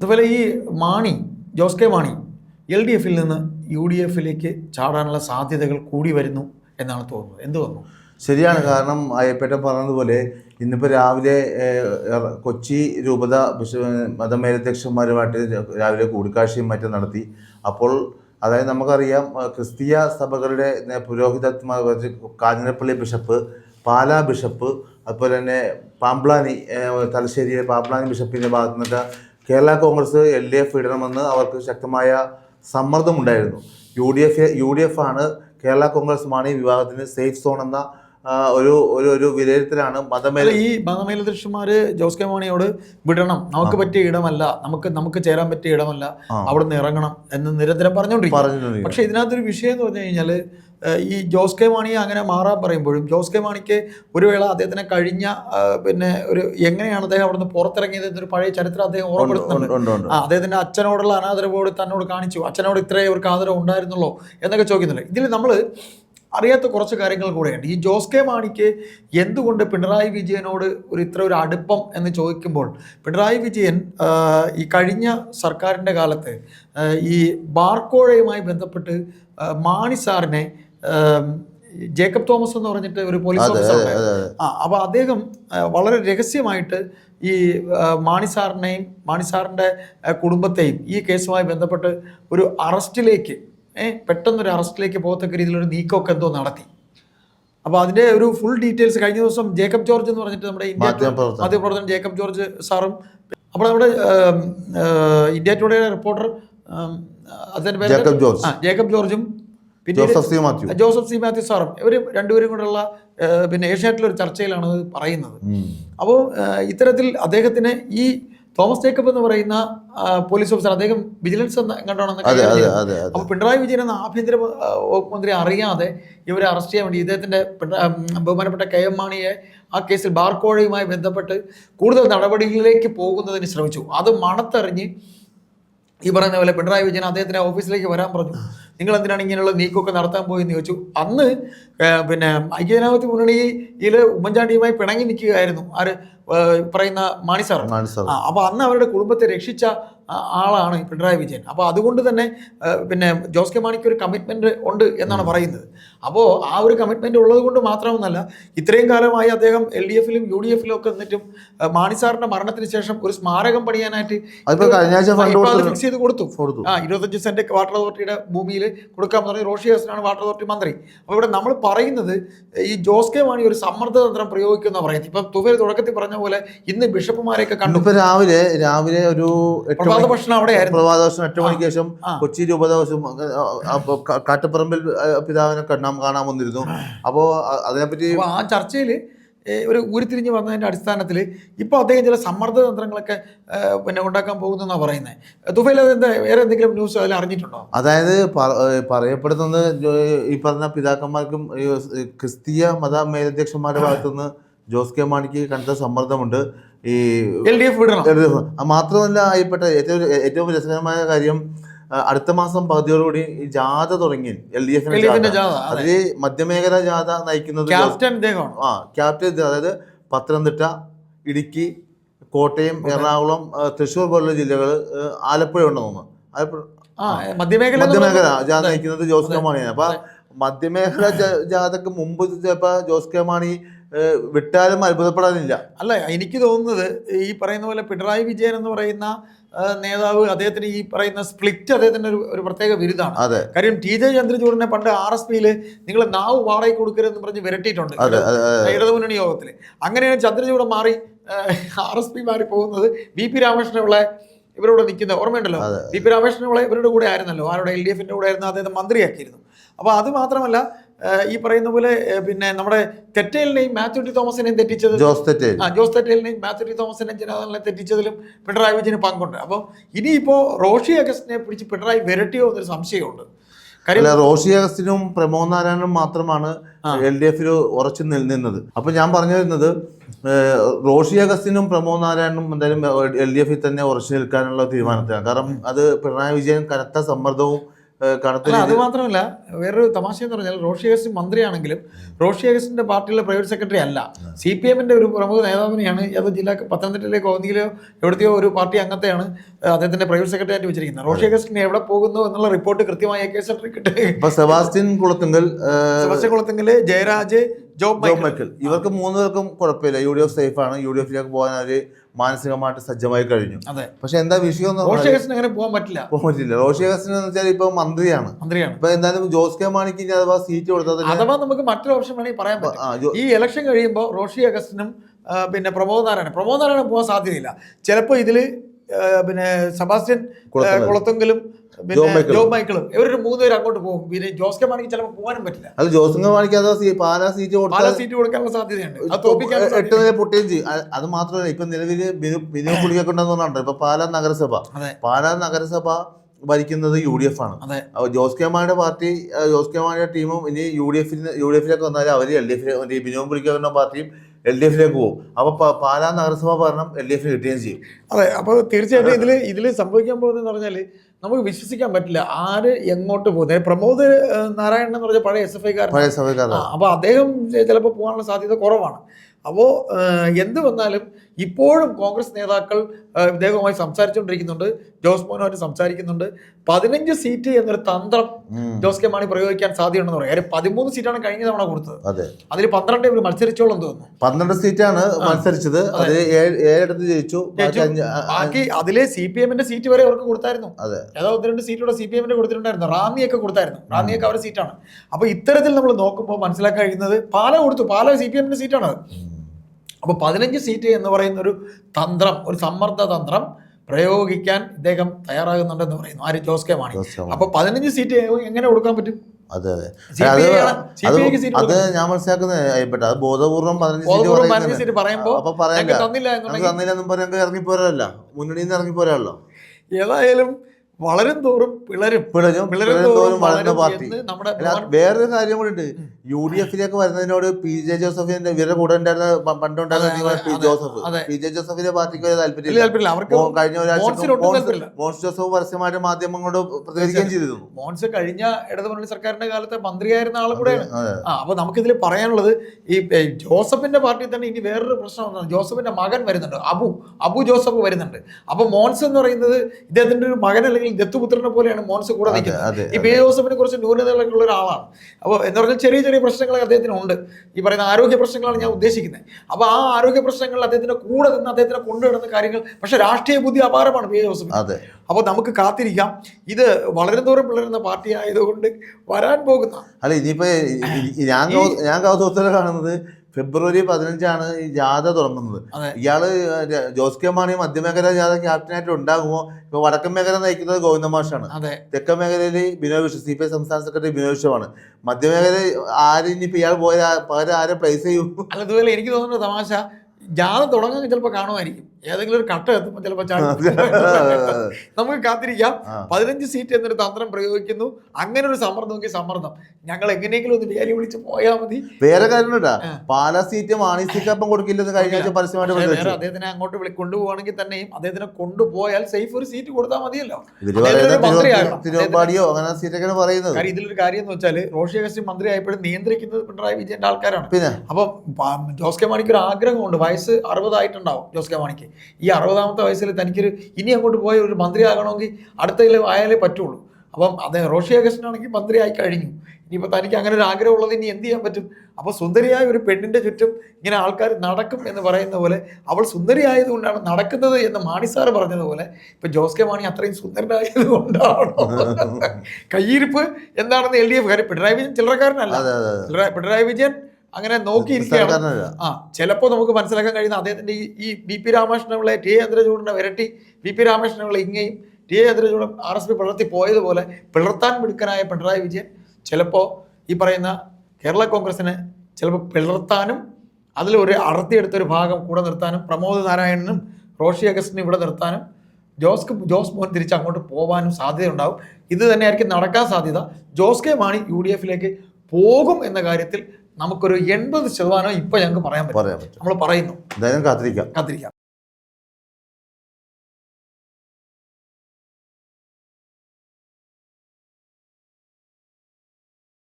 അതുപോലെ ഈ Mani Jose K Mani L D എഫിൽ നിന്ന് യു ഡി എഫിലേക്ക് ചാടാനുള്ള സാധ്യതകൾ കൂടി വരുന്നു എന്നാണ് തോന്നുന്നത്. എന്ത് തോന്നുന്നു? ശരിയാണ്. കാരണം അയ്യപ്പേട്ടൻ പറഞ്ഞതുപോലെ ഇന്നിപ്പോൾ രാവിലെ കൊച്ചി രൂപത മതമേലധ്യക്ഷന്മാരുമായിട്ട് രാവിലെ കൂടിക്കാഴ്ചയും മറ്റും നടത്തി. അപ്പോൾ അതായത് നമുക്കറിയാം ക്രിസ്തീയ സഭകളുടെ നേ- കാഞ്ഞിരപ്പള്ളി ബിഷപ്പ് പാലാ ബിഷപ്പ് അതുപോലെ തന്നെ പാമ്പ്ലാനി തലശ്ശേരിയിലെ പാമ്പ്ലാനി ബിഷപ്പിന്റെ ഭാഗത്തു നിന്നൊക്കെ Kerala Congress L D F ഇടണമെന്ന് അവർക്ക് ശക്തമായ സമ്മർദ്ദമുണ്ടായിരുന്നു. U D F U D F ആണ് കേരള കോൺഗ്രസ് മാണി വിഭാഗത്തിന് സേഫ് സോൺ എന്ന ഒരു ഒരു ഒരു വിലയിരുത്തലാണ് മതമേല ഈ മതമേലധ്യക്ഷന്മാര് ജോസ് കെ മാണിയോട് വിടണം. നമുക്ക് പറ്റിയ ഇടമല്ല. നമുക്ക് നമുക്ക് ചേരാൻ പറ്റിയ ഇടമല്ല. അവിടെ നിന്ന് ഇറങ്ങണം എന്ന് നിരന്തരം പറഞ്ഞുകൊണ്ടിരിക്കും പക്ഷെ ഇതിനകത്തൊരു വിഷയം എന്ന് പറഞ്ഞു കഴിഞ്ഞാൽ ഈ ജോസ് കെ മാണിയെ അങ്ങനെ മാറാൻ പറയുമ്പോഴും ജോസ് കെ മാണിക്ക് ഒരു വേള അദ്ദേഹത്തിനെ കഴിഞ്ഞ പിന്നെ ഒരു എങ്ങനെയാണ് അദ്ദേഹം അവിടുന്ന് പുറത്തിറങ്ങിയത് എന്നൊരു പഴയ ചരിത്രം അദ്ദേഹം ഓർമ്മപ്പെടുത്തുന്നുണ്ട്. ആ അദ്ദേഹത്തിന്റെ അച്ഛനോടുള്ള അനാദരവോട് തന്നോട് കാണിച്ചു. അച്ഛനോട് ഇത്രയേ ഒരു ആദരവ് ഉണ്ടായിരുന്നുള്ളോ എന്നൊക്കെ ചോദിക്കുന്നുണ്ട്. ഇതിൽ നമ്മൾ അറിയാത്ത കുറച്ച് കാര്യങ്ങൾ കൂടെയുണ്ട്. ഈ ജോസ് കെ മാണിക്ക് എന്തുകൊണ്ട് പിണറായി വിജയനോട് ഒരു ഇത്ര ഒരു അടുപ്പം എന്ന് ചോദിക്കുമ്പോൾ പിണറായി വിജയൻ ഈ കഴിഞ്ഞ സർക്കാരിന്റെ കാലത്ത് ഈ ബാർക്കോഴയുമായി ബന്ധപ്പെട്ട് മാണി സാറിനെ ജേക്കബ് തോമസ് എന്ന് പറഞ്ഞിട്ട് ഒരു പോലീസ് ഓഫീസർ ആ അപ്പോൾ അദ്ദേഹം വളരെ രഹസ്യമായിട്ട് ഈ മാണി സാറിനെയും മാണി സാറിന്റെ കുടുംബത്തെയും ഈ കേസുമായി ബന്ധപ്പെട്ട് ഒരു അറസ്റ്റിലേക്ക് പെട്ടെന്നൊരു അറസ്റ്റിലേക്ക് പോകത്തക്ക രീതിയിലൊരു നീക്കമൊക്കെ എന്തോ നടത്തി. അപ്പോൾ അതിന്റെ ഒരു ഫുൾ ഡീറ്റെയിൽസ് കഴിഞ്ഞ ദിവസം ജേക്കബ് ജോർജ് എന്ന് പറഞ്ഞിട്ട് നമ്മുടെ ഇന്ത്യ മാധ്യമപ്രവർത്തകൻ. ജേക്കബ് ജോർജ് സാറും അപ്പോൾ നമ്മുടെ ഇന്ത്യ ടുഡേയുടെ റിപ്പോർട്ടർ അതിന്റെ പേര് ജേക്കബ് ജോർജ്. ആ ജേക്കബ് ജോർജും പിന്നെ Joseph C Mathew. Joseph C Mathew സാറും ഇവർ രണ്ടുപേരും കൂടെയുള്ള പിന്നെ ഏഷ്യാനെറ്റിലൊരു ചർച്ചയിലാണ് പറയുന്നത്. അപ്പോൾ ഇത്തരത്തിൽ അദ്ദേഹത്തിന് ഈ തോമസ് ജേക്കബ് എന്ന് പറയുന്ന പോലീസ് ഓഫീസർ അദ്ദേഹം വിജിലൻസ് കണ്ടാണെന്ന് അപ്പോൾ പിണറായി വിജയൻ എന്ന ആഭ്യന്തര വകുപ്പ് മന്ത്രി അറിയാതെ ഇവരെ അറസ്റ്റ് ചെയ്യാൻ വേണ്ടി ഇദ്ദേഹത്തിന്റെ ബഹുമാനപ്പെട്ട കെ എം മാണിയെ ആ കേസിൽ ബാർക്കോഴയുമായി ബന്ധപ്പെട്ട് കൂടുതൽ നടപടികളിലേക്ക് പോകുന്നതിന് ശ്രമിച്ചു. അത് മണത്തെറിഞ്ഞ് ഈ പറയുന്ന പോലെ പിണറായി വിജയൻ അദ്ദേഹത്തിന്റെ ഓഫീസിലേക്ക് വരാൻ പറഞ്ഞു. നിങ്ങൾ എന്തിനാണ് ഇങ്ങനെയുള്ള നീക്കമൊക്കെ നടത്താൻ പോയെന്ന് ചോദിച്ചു. അന്ന് പിന്നെ ഐക്യജനാധിപത്യ മുന്നണിയിൽ ഉമ്മൻചാണ്ടിയുമായി പിണങ്ങി നിൽക്കുകയായിരുന്നു. ആര്? പറയുന്ന മാണി സാർ അപ്പോൾ അന്ന് അവരുടെ കുടുംബത്തെ രക്ഷിച്ച ആളാണ് പിണറായി വിജയൻ. അപ്പോൾ അതുകൊണ്ട് തന്നെ പിന്നെ ജോസ് കെ മാണിക്ക് ഒരു കമ്മിറ്റ്മെന്റ് ഉണ്ട് എന്നാണ് പറയുന്നത്. അപ്പോൾ ആ ഒരു കമ്മിറ്റ്മെന്റ് ഉള്ളത് കൊണ്ട് മാത്രമെന്നല്ല ഇത്രയും കാലമായി അദ്ദേഹം എൽ ഡി എഫിലും യു ഡി എഫിലും ഒക്കെ നിന്നിട്ടും മാണി സാറിന്റെ മരണത്തിന് ശേഷം ഒരു സ്മാരകം പണിയാനായിട്ട് ഫിക്സ് ചെയ്ത് കൊടുത്തു. ആ ഇരുപത്തഞ്ച് സെന്റ് വാട്ടർ അതോറിറ്റിയുടെ ഭൂമിയിൽ കൊടുക്കാമെന്ന് പറഞ്ഞു റോഷി ഹസനാണ് വാട്ടർ അതോറിറ്റി മന്ത്രി. അപ്പോൾ ഇവിടെ നമ്മൾ പറയുന്നത് ഈ ജോസ് കെ മാണി ഒരു സമ്മർദ്ദതന്ത്രം പ്രയോഗിക്കുന്ന പറയുന്നത്. ഇപ്പം തുഫേൽ തുടക്കത്തിൽ പറഞ്ഞ പോലെ ഇന്ന് ബിഷപ്പുമാരെയൊക്കെ കണ്ടു. ഇപ്പൊ രാവിലെ രാവിലെ ഒരു പ്രഭാത ഭക്ഷണം അവിടെ പ്രഭാത ദിവസം എട്ട് മണിക്ക് ശേഷം കൊച്ചി രൂപത കാട്ടുപറമ്പിൽ പിതാവിനെ കാണാൻ കാണാൻ വന്നിരുന്നു. അപ്പോ അതിനെപ്പറ്റി ആ ചർച്ചയിൽ ഒരു ഉരുത്തിരിഞ്ഞ് വന്നതിന്റെ അടിസ്ഥാനത്തിൽ ഇപ്പോൾ അദ്ദേഹം ചില സമ്മർദ്ദ തന്ത്രങ്ങളൊക്കെ പിന്നെ ഉണ്ടാക്കാൻ പോകുന്നെന്നാണ് പറയുന്നത് തുഫേൽ എന്താ വേറെ എന്തെങ്കിലും ന്യൂസ് അതിൽ അറിഞ്ഞിട്ടുണ്ടോ? അതായത് പറയപ്പെടുന്നത് ഈ പറഞ്ഞ പിതാക്കന്മാർക്കും ക്രിസ്തീയ മത മേലധ്യക്ഷന്മാരുടെ ഭാഗത്തുനിന്ന് ജോസ് കെ മാണിക്ക് കണ്ട സമ്മർദ്ദമുണ്ട്. ഈ എൽ ഡി എഫ് വിടണം. മാത്രമല്ല ആയിപ്പെട്ട ഏറ്റവും ഏറ്റവും രസകരമായ കാര്യം അടുത്ത മാസം പകുതിയോടുകൂടി ഈ ജാഥ തുടങ്ങി എൽ ഡി എഫ് എഫിന്റെ ജാഥ. അതിൽ മധ്യമേഖല ജാഥ നയിക്കുന്നത് ആ ക്യാപ്റ്റൻ അതായത് പത്തനംതിട്ട ഇടുക്കി കോട്ടയം എറണാകുളം തൃശ്ശൂർ പോലുള്ള ജില്ലകൾ ആലപ്പുഴ ഉണ്ടെന്ന് തോന്നുന്നു. മധ്യമേഖല ജാഥ നയിക്കുന്നത് ജോസ് കെ മാണിയാണ്. അപ്പൊ മധ്യമേഖല ജാഥക്ക് മുമ്പ് ചിലപ്പോ ജോസ് കെ മാണി വിട്ടാലും അത്ഭുതപ്പെടാനില്ല. അല്ല എനിക്ക് തോന്നുന്നത് ഈ പറയുന്ന പോലെ പിണറായി വിജയൻ എന്ന് പറയുന്ന നേതാവ് അദ്ദേഹത്തിന് ഈ പറയുന്ന സ്പ്ലിറ്റ് അദ്ദേഹത്തിന് ഒരു ഒരു പ്രത്യേക ബിരുദാണ് അതെ. കാര്യം ടി ജെ ചന്ദ്രചൂഡിനെ പണ്ട് ആർ എസ് പിയിൽ നിങ്ങൾ നാവ് വാടകയ്ക്ക് കൊടുക്കരുതെന്ന് പറഞ്ഞ് വിരട്ടിയിട്ടുണ്ട്. ഇടതുമുന്നണി യോഗത്തിൽ അങ്ങനെയാണ് ചന്ദ്രചൂഡ് മാറി ആർ എസ് പി മാറി പോകുന്നത്. ബി പി രാമകൃഷ്ണനുള്ള ഇവരോട് നിൽക്കുന്ന ഓർമ്മയുണ്ടല്ലോ. ബി പി രാമകൃഷ്ണനുള്ള ഇവരുടെ കൂടെ ആയിരുന്നല്ലോ. ആരുടെ? എൽ ഡി എഫിന്റെ കൂടെ ആയിരുന്നു അദ്ദേഹം മന്ത്രിയാക്കിയിരുന്നു. അപ്പോൾ അത് മാത്രമല്ല ഈ പറയുന്ന പോലെ പിന്നെ നമ്മുടെ തെറ്റേലിനെയും മാത്യു ടി തോമസിനെയും തെറ്റിച്ചത് ജോസ് തെറ്റേൽ. ആ ജോസ് തെറ്റേലിനെയും മാത്യു ടി തോമസിനെയും ജനതാദളിനെ തെറ്റിച്ചതിലും പിണറായി വിജയന് പങ്കുണ്ട്. അപ്പം ഇനിയിപ്പോൾ റോഷി അഗസ്റ്റിനെ പിടിച്ച് പിണറായി വിരട്ടിയോ എന്നൊരു സംശയമുണ്ട്. അല്ല റോഷി അഗസ്റ്റിനും പ്രമോദ് നാരായണനും മാത്രമാണ് എൽ ഡി എഫിൽ ഉറച്ചു നിന്നത് അപ്പൊ ഞാൻ പറഞ്ഞു വരുന്നത് റോഷി അഗസ്റ്റിനും പ്രമോദ് നാരായണനും എന്തായാലും എൽ ഡി എഫിൽ തന്നെ ഉറച്ചു നിൽക്കാനുള്ള തീരുമാനത്തിലാണ്. കാരണം അത് പിണറായി വിജയൻ കനത്ത സമ്മർദ്ദവും കനത്ത അല്ല അത് മാത്രമല്ല വേറൊരു തമാശ എന്ന് പറഞ്ഞാൽ റോഷി അഗസ്റ്റിൻ മന്ത്രിയാണെങ്കിലും റോഷി അഗസ്റ്റിന്റെ പാർട്ടിയിലെ പ്രൈവറ്റ് സെക്രട്ടറി അല്ല. സി പി എമ്മിന്റെ ഒരു പ്രമുഖ നേതാവിനെയാണ് ഏതോ ജില്ലാ പത്തനംതിട്ടയിലെ കോന്നിയിലോ എവിടത്തെയോ ഒരു പാർട്ടി അംഗത്തെയാണ് അദ്ദേഹത്തിന്റെ പ്രൈവറ്റ് സെക്രട്ടറി ആയിട്ട് വെച്ചിരിക്കുന്നത് റോഷി അഗസ്റ്റിൻ എവിടെ പോകുന്നു എന്നുള്ള റിപ്പോർട്ട് കൃത്യമായി എ കെ സെക്രട്ടറി കിട്ടും. Sebastian Kulathunkal Sebastian Jayaraj Job Michael. ഇവർക്ക് മൂന്ന് പേർക്കും കുഴപ്പമില്ല. യു ഡി എഫ് സേഫ് ആണ്. യു ഡി എഫിലേക്ക് പോകാൻ അവർ മാനസികമായിട്ട് സജ്ജമായി കഴിഞ്ഞു. അതെ. പക്ഷെ എന്താ വിഷയം അങ്ങനെ പോകാൻ പറ്റില്ല. പോകാൻ പറ്റില്ല. റോഷി അഗസ്റ്റിൻ എന്ന് വെച്ചാൽ ഇപ്പൊ മന്ത്രിയാണ്. മന്ത്രിയാണ്. ഇപ്പൊ എന്തായാലും ജോസ് കെ മാണിക്ക് അഥവാ സീറ്റ് കൊടുത്താൽ അഥവാ നമുക്ക് മറ്റൊരു ഓപ്ഷൻ വേണമെങ്കിൽ പറയാൻ പറ്റും. ഈ ഇലക്ഷൻ കഴിയുമ്പോൾ റോഷി അഗസ്റ്റിനും പിന്നെ പ്രമോദ് നാരായണൻ. പ്രമോദ് നാരായണൻ പോകാൻ സാധ്യതയില്ല. ചിലപ്പോൾ ഇതിൽ പിന്നെ സെബാസ്റ്റ്യൻ കുളത്തെങ്കിലും പിന്നെ ജോ മൈക്കിളും. ഇവരൊരു മൂന്ന് പേര് അങ്ങോട്ട് പോകും. പിന്നെ ജോസ് കെ മാണിക്ക് ചിലപ്പോൾ പോകാനും പറ്റില്ല. അത് ജോസ് കെ മാണിക്ക് പാലാ സീറ്റ് പല സീറ്റ് കൊടുക്കാനുള്ള സാധ്യതയുണ്ട്. അത് തോപ്പിക്കാൻ എട്ട് നില പൊട്ടുകയും ചെയ്യും. അത് മാത്രമല്ല ഇപ്പൊ നിലവിൽ ബിനു പുളിയൊക്കെണ്ടെന്ന് പറഞ്ഞിട്ടുണ്ട്. ഇപ്പൊ പാലാ നഗരസഭ. പാലാ നഗരസഭ ഭരിക്കുന്നത് യു ഡി എഫ് ആണ്. അപ്പോൾ ജോസ് കെ മാണിയുടെ പാർട്ടി ജോസ് കെ മാണിയുടെ ടീമും ഇനി യു ഡി എഫിന് യു ഡി എഫിലേക്ക് വന്നാൽ അവർ എൽ ഡി എഫിലെ ബിനോ പുളിക്കുന്ന പാർട്ടിയും എൽ ഡി എഫിലേക്ക് പോകും. അപ്പൊ പാലാ നഗരസഭ ഭരണം എൽ ഡി എഫിന് കിട്ടുകയും ചെയ്യും. അതെ. അപ്പോൾ തീർച്ചയായിട്ടും ഇതിൽ ഇതിൽ സംഭവിക്കാൻ പോകുന്നതെന്ന് പറഞ്ഞാൽ നമുക്ക് വിശ്വസിക്കാൻ പറ്റില്ല ആര് എങ്ങോട്ട് പോകുന്നത് പ്രമോദ് നാരായണൻ എന്ന് പറഞ്ഞ പഴയ എസ് എഫ് ഐക്കാരൻ അപ്പൊ അദ്ദേഹം ചിലപ്പോൾ പോകാനുള്ള സാധ്യത കുറവാണ്. അപ്പോൾ എന്ത് വന്നാലും ഇപ്പോഴും കോൺഗ്രസ് നേതാക്കൾ ഇദ്ദേഹവുമായി സംസാരിച്ചുകൊണ്ടിരിക്കുന്നുണ്ട്. ജോസ് മോനുമായിട്ട് സംസാരിക്കുന്നുണ്ട്. പതിനഞ്ച് സീറ്റ് എന്നൊരു തന്ത്രം ജോസ് കെ മാണി പ്രയോഗിക്കാൻ സാധ്യതയുണ്ടെന്ന് പറയാം. കാര്യം പതിമൂന്ന് സീറ്റാണ് കഴിഞ്ഞ തവണ കൊടുത്തത്. അതെ. അതിൽ പന്ത്രണ്ട് ഇവർ മത്സരിച്ചോളം തോന്നുന്നു. പന്ത്രണ്ട് സീറ്റാണ് മത്സരിച്ചത്. അത്. ഏഴ് ഏഴിടത്ത് ജയിച്ചു. ബാക്കി അതിലെ സി പി എമ്മിന്റെ സീറ്റ് വരെ അവർക്ക് കൊടുത്തായിരുന്നു. അതെ. ഏതോ ഒന്ന് രണ്ട് സീറ്റൂടെ സി പി എമ്മിന്റെ കൊടുത്തിട്ടുണ്ടായിരുന്നു. റാന്നിയൊക്കെ കൊടുത്തായിരുന്നു. റാന്നിയൊക്കെ അവരുടെ സീറ്റാണ്. അപ്പൊ ഇത്തരത്തിൽ നമ്മൾ നോക്കുമ്പോൾ മനസ്സിലാക്കാൻ കഴിയുന്നത് പാല കൊടുത്തു. പാല സി പി എമ്മിന്റെ സീറ്റാണ് അപ്പോൾ പതിനഞ്ച് സീറ്റ് എന്ന് പറയുന്ന ഒരു തന്ത്രം ഒരു സമ്മർദ്ദ തന്ത്രം പ്രയോഗിക്കാൻ ഇദ്ദേഹം തയ്യാറാകുന്നുണ്ടെന്ന് പറയുന്നു. ആര് ജോസ് കെ മാണി. അപ്പൊ പതിനഞ്ച് സീറ്റ് എങ്ങനെ കൊടുക്കാൻ പറ്റും? അതെ അതെ. അത് ഞാൻ മനസ്സിലാക്കുന്നത് അത് ബോധപൂർവം പതിനഞ്ച് സീറ്റ് പറയുമ്പോൾ അപ്പൊ പറയണ്ട. തന്നില്ല പറഞ്ഞ് ഞങ്ങൾക്ക് ഇറങ്ങിപ്പോരല്ല. മുന്നണിയിൽ നിന്ന് ഇറങ്ങിപ്പോരല്ലോ. ഏതായാലും വളരും തോറും പിളരും. പിളരും പിളരും തോറും വളരുന്ന പാർട്ടി. നമ്മുടെ വേറൊരു കാര്യം കൂടി ഉണ്ട്. യു ഡി എഫിലേക്ക് വരുന്നതിനോട് പി ജെ ജോസഫിന്റെ ഇവരുടെ കൂടെ ഉണ്ടായിരുന്ന പണ്ടുണ്ടായിരുന്ന പി ജോസഫ്. പി ജെ ജോസഫിന്റെ പാർട്ടിക്ക് ഒരു താല്പര്യമില്ല. കഴിഞ്ഞ ഒരാഴ്ച മോൻസ് ജോസഫ് പരസ്യമായിട്ട് മാധ്യമങ്ങളോട് പ്രതികരിക്കുകയും ചെയ്തിരുന്നു. മോൻസ് കഴിഞ്ഞ ഇടതുമുന്നണി സർക്കാരിന്റെ കാലത്ത് മന്ത്രിയായിരുന്ന ആളും കൂടെയാണ്. ആ അപ്പൊ നമുക്കിതിൽ പറയാനുള്ളത് ഈ ജോസഫിന്റെ പാർട്ടിയിൽ തന്നെ ഇനി വേറൊരു പ്രശ്നം വന്നത് ജോസഫിന്റെ മകൻ വരുന്നുണ്ട്. അബു അബു ജോസഫ് വരുന്നുണ്ട്. അപ്പൊ മോൻസ് എന്ന് പറയുന്നത് ഇദ്ദേഹത്തിന്റെ ഒരു മകൻ അല്ലെങ്കിൽ ദത്തുപുത്രനെ പോലെയാണ് മോൻസ് കൂടെ നിൽക്കുന്നത്. ഈ പി ജോസഫിനെ കുറിച്ച് ന്യൂനതകളൊക്കെ ഉള്ള ഒരാളാണ്. അപ്പോൾ എന്ന് പറഞ്ഞാൽ ചെറിയ ചെറിയ പ്രശ്നങ്ങളൊക്കെ അദ്ദേഹത്തിന് ഉണ്ട് ഈ പറയുന്ന ആരോഗ്യ പ്രശ്നങ്ങളാണ് ഞാൻ ഉദ്ദേശിക്കുന്നത്. അപ്പോൾ ആ ആരോഗ്യ പ്രശ്നങ്ങൾ അദ്ദേഹത്തിന്റെ കൂടെ നിന്ന് അദ്ദേഹത്തിനെ കൊണ്ടുവരുന്ന കാര്യങ്ങൾ പക്ഷേ രാഷ്ട്രീയ ബുദ്ധി അപാരമാണ് പി ജോസഫ്. അതെ. അപ്പോൾ നമുക്ക് കാത്തിരിക്കാം. ഇത് വളരെ ദൂരം പിളരുന്ന പാർട്ടി ആയതുകൊണ്ട് വരാൻ പോകുന്ന അല്ല ഇനിയിപ്പോ ഈ- ഈ- ഈ ഞാൻ ഞാൻ കാണുന്നത് ഫെബ്രുവരി പതിനഞ്ചാണ് ഈ ജാഥ തുടങ്ങുന്നത്. ഇയാൾ ജോസ് കെ മാണി മധ്യമേഖല ജാഥ ക്യാപ്റ്റനായിട്ട് ഉണ്ടാകുമോ ഇപ്പൊ വടക്കൻ മേഖല നയിക്കുന്നത് ഗോവിന്ദ മാഷാണ്. അതെ. തെക്കൻ മേഖലയിൽ Binoy Viswa C P I സംസ്ഥാന സെക്രട്ടറി ബിനോയ് വിശ്വമാണ്. മധ്യമേഖല ആര് ഇനിയിപ്പോ ഇയാൾ പോയ പകരം ആരെ പ്ലേസ് ചെയ്യും? അതുപോലെ എനിക്ക് തോന്നുന്നു തമാശ ജാഥ തുടങ്ങാൻ ചിലപ്പോൾ കാണുമായിരിക്കും. ഏതെങ്കിലും ഒരു കട്ട എത്തുമ്പോൾ ചിലപ്പോൾ നമുക്ക് കാത്തിരിക്കാം. പതിനഞ്ച് സീറ്റ് എന്നൊരു തന്ത്രം പ്രയോഗിക്കുന്നു. അങ്ങനെ ഒരു സമ്മർദ്ദം നോക്കി സമ്മർദ്ദം. ഞങ്ങൾ എങ്ങനെയെങ്കിലും ഒന്ന് വേലി വിളിച്ച് പോയാൽ മതി. വേറെ കാര്യം കേട്ടാ. ആ. പാലാ സീറ്റ് മാണി സീറ്റപ്പം കൊടുക്കില്ലെന്ന് കഴിഞ്ഞ ആഴ്ച പരസ്യമായിട്ട് വേറെ അദ്ദേഹത്തിനെ അങ്ങോട്ട് വിളി കൊണ്ടുപോകണമെങ്കിൽ തന്നെയും അദ്ദേഹത്തിനെ കൊണ്ടുപോയാൽ സേഫ് ഒരു സീറ്റ് കൊടുത്താൽ മതിയല്ലോ. തിരുവമ്പാടിയോ അങ്ങനെ സീറ്റൊക്കെ പറയുന്നത്. കാര്യം ഇതിലൊരു കാര്യം എന്ന് വെച്ചാൽ റോഷി അഗസ്റ്റിൻ മന്ത്രി ആയപ്പോഴും നിയന്ത്രിക്കുന്നത് പിണറായി വിജയന്റെ ആൾക്കാരാണ്. പിന്നെ? അപ്പം ജോസ് കെ മാണിക്ക് ഒരു ആഗ്രഹമുണ്ട്. വയസ്സ് അറുപതായിട്ടുണ്ടാവും ജോസ് കെ മാണിക്ക്. ഈ അറുപതാമത്തെ വയസ്സിൽ തനിക്കൊരു ഇനി അങ്ങോട്ട് പോയ ഒരു മന്ത്രി ആകണമെങ്കിൽ അടുത്തതിൽ ആയാലേ പറ്റുള്ളൂ. അപ്പം അദ്ദേഹം റോഷി അഗസ്റ്റിനാണെങ്കിൽ മന്ത്രി ആയി കഴിഞ്ഞു. ഇനിയിപ്പോൾ തനിക്ക് അങ്ങനെ ഒരു ആഗ്രഹമുള്ളത് ഇനി എന്ത് ചെയ്യാൻ പറ്റും? അപ്പോൾ സുന്ദരിയായ ഒരു പെണ്ണിന്റെ ചുറ്റും ഇങ്ങനെ ആൾക്കാർ നടക്കും എന്ന് പറയുന്ന പോലെ അവൾ സുന്ദരിയായതുകൊണ്ടാണ് നടക്കുന്നത് എന്ന് മാണി സാറ് പറഞ്ഞതുപോലെ ഇപ്പം ജോസ് കെ മാണി അത്രയും സുന്ദരനായത് കൊണ്ടാണോ കയ്യിരിപ്പ് എന്താണെന്ന് എൽ ഡി എഫ് കാര്യം പിണറായി വിജയൻ ചില്ലറക്കാരനല്ല. പിണറായി വിജയൻ അങ്ങനെ നോക്കിയിരിക്കുകയാണ്. ആ ചിലപ്പോൾ നമുക്ക് മനസ്സിലാക്കാൻ കഴിയുന്ന അദ്ദേഹത്തിന്റെ ഈ ഈ ബി പി രാമകൃഷ്ണനുള്ള ടി എ ചന്ദ്രചൂഡിനെ വിരട്ടി B P Ramakrishnapillai ഇങ്ങയും T A Chandrachoodan R S P പിളർത്തി പോയതുപോലെ പിളർത്താൻ മിടുക്കനായ പിണറായി വിജയൻ ചിലപ്പോൾ ഈ പറയുന്ന കേരള കോൺഗ്രസിനെ ചിലപ്പോൾ പിളർത്താനും അതിൽ ഒരു അടർത്തിയെടുത്തൊരു ഭാഗം കൂടെ നിർത്താനും പ്രമോദ് നാരായണനും റോഷി അഗസ്റ്റിനും ഇവിടെ നിർത്താനും ജോസ് ജോസ് മോഹൻ തിരിച്ച് അങ്ങോട്ട് പോകാനും സാധ്യതയുണ്ടാവും. ഇത് തന്നെയായിരിക്കും നടക്കാൻ സാധ്യത. Jose K Mani U D എഫിലേക്ക് പോകും എന്ന കാര്യത്തിൽ നമുക്കൊരു എൺപത് ശതമാനം ഇപ്പൊ ഞങ്ങൾക്ക് പറയാൻ പറ്റും. നമ്മൾ പറയുന്നു. കാത്തിരിക്കാം. കാത്തിരിക്കാം.